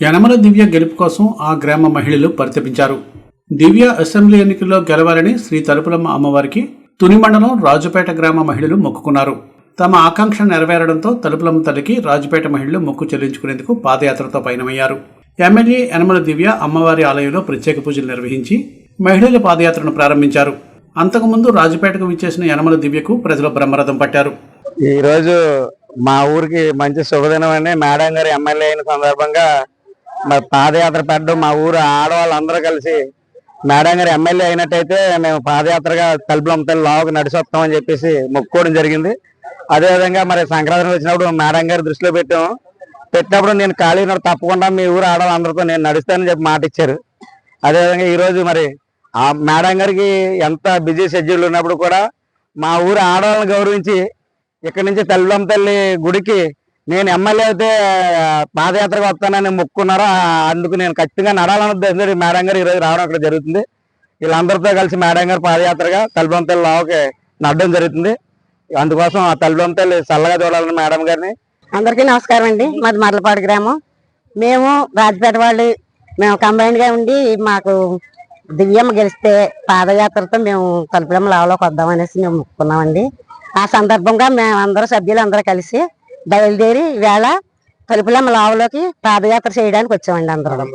Yanamala Divya గెలుపు కోసం ఆ గ్రామ మహిళలు పరితపించారు. దివ్య అసెంబ్లీ ఎన్నికల్లో గెలవాలని శ్రీ తలుపులమ్మ అమ్మవారికి తుని మండలం రాజుపేట గ్రామ మహిళలు మొక్కుకున్నారు. తమ ఆకాంక్ష నెరవేరడంతో తలుపులమ్మ తల్లికి రాజుపేట మహిళలు మొక్కు చెల్లించుకునేందుకు పాదయాత్రతో పయనమయ్యారు. ఎమ్మెల్యే యనమల దివ్య అమ్మవారి ఆలయంలో ప్రత్యేక పూజలు నిర్వహించి మహిళల పాదయాత్రను ప్రారంభించారు. అంతకుముందు రాజుపేటకు విచ్చేసిన యనమల దివ్యకు ప్రజలు బ్రహ్మరథం పట్టారు. ఈరోజు మా ఊరికి మంచి శుభదినం అండి. మేడం గారు ఎమ్మెల్యే అయిన సందర్భంగా మరి పాదయాత్ర పెట్టడం మా ఊరు ఆడవాళ్ళందరూ కలిసి మేడం గారు ఎమ్మెల్యే అయినట్టయితే మేము పాదయాత్రగా తలుపులంతా లావుకు నడిచొస్తామని చెప్పేసి మొక్కుకోవడం జరిగింది. అదేవిధంగా మరి సంక్రాంతి వచ్చినప్పుడు మేడం గారి దృష్టిలో పెట్టాము పెట్టినప్పుడు నేను ఖాళీ తప్పకుండా మీ ఊరు ఆడవాళ్ళందరితో నేను నడుస్తానని చెప్పి మాట ఇచ్చారు. అదేవిధంగా ఈరోజు మరి ఆ మేడం గారికి ఎంత బిజీ షెడ్యూల్ ఉన్నప్పుడు కూడా మా ఊరు ఆడవాళ్ళని గౌరవించి ఇక్కడి నుంచి తల్లిదమ్మ తల్లి గుడికి నేను ఎమ్మెల్యే అయితే పాదయాత్రకు వస్తానని మొక్కున్నారో అందుకు నేను ఖచ్చితంగా నడాలని ఉద్దేశం మేడం గారు ఈరోజు రావడం అక్కడ జరుగుతుంది. వీళ్ళందరితో కలిసి మేడం గారు పాదయాత్రగా తల్లిదండ్రులు లావకి లావుకి నడడం జరుగుతుంది. అందుకోసం ఆ తల్లిదండ్రులు చల్లగా చూడాలని మేడం గారిని. అందరికీ నమస్కారం అండి. మాది మర్లపాడు గ్రామం. మేము రాజపేట వాళ్ళు మేము కంబైన్డ్గా ఉండి మాకు దివ్యమ్మ గెలిస్తే పాదయాత్రతో మేము తలుపులమ్మ లావలోకి వద్దామనేసి మేము మొక్కుకున్నామండి. ఆ సందర్భంగా మేము అందరూ సభ్యులు అందరూ కలిసి బయలుదేరి వేళ తలుపులమ్మ లావులోకి పాదయాత్ర చేయడానికి వచ్చామండి అందరం.